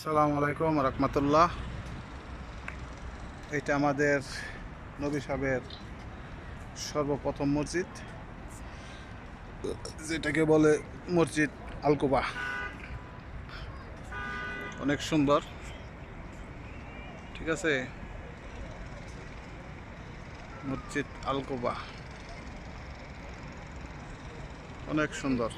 আসসালামু আলাইকুম রহমতুল্লাহ। এটা আমাদের নবী সাহেবের সর্বপ্রথম মসজিদ, যেটাকে বলে মসজিদ আলকুবা। অনেক সুন্দর। ঠিক আছে? মসজিদ আলকুবা। অনেক সুন্দর।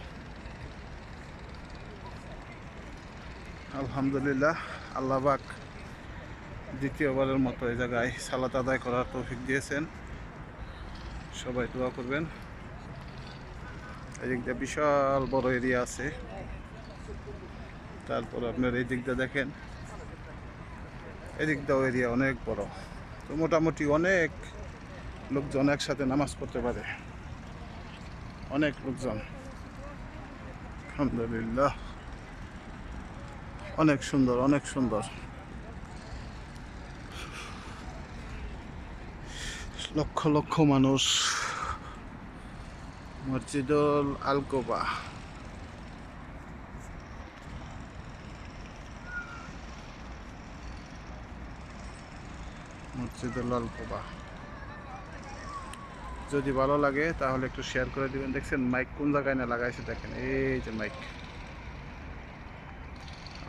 আলহামদুলিল্লাহ আল্লাহবাক দ্বিতীয়বারের মতো এই জায়গায় সালাত আদায় করার তৌফিক দিয়েছেন। সবাই দোয়া করবেন। এদিকটা বিশাল বড় এরিয়া আছে। তারপর আপনার এই দিকটা দেখেন, এদিক দিয়েও এরিয়া অনেক বড়। তো মোটামুটি অনেক লোকজন একসাথে নামাজ পড়তে পারে। অনেক লোকজন। আলহামদুলিল্লাহ। অনেক সুন্দর অনেক সুন্দর। লক্ষ লক্ষ মানুষ। মসজিদুল আলকোবা। মসজিদুল আলকোবা। যদি ভালো লাগে, তাহলে একটু শেয়ার করে দিবেন। দেখছেন মাইক কোন জায়গায় না লাগাইছে দেখেন, এই যে মাইক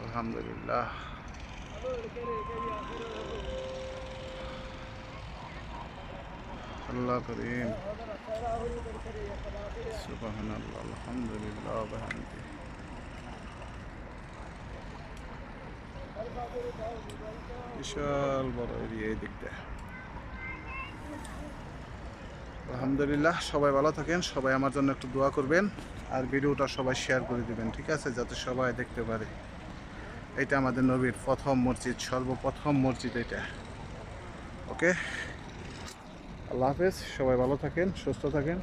আলহামদুলিল্লাহ। আল্লাহ করিম। আলহামদুলিল্লাহ বিশাল বড় এই দিকটা। আলহামদুলিল্লাহ, সবাই ভালো থাকেন, সবাই আমার জন্য একটু দোয়া করবেন, আর ভিডিওটা সবাই শেয়ার করে দিবেন, ঠিক আছে? যাতে সবাই দেখতে পারে। এটা আমাদের নবীর প্রথম মসজিদ, সর্বপ্রথম মসজিদ এটা। ওকে আল্লাহ হাফেজ, সবাই ভালো থাকেন, সুস্থ থাকেন।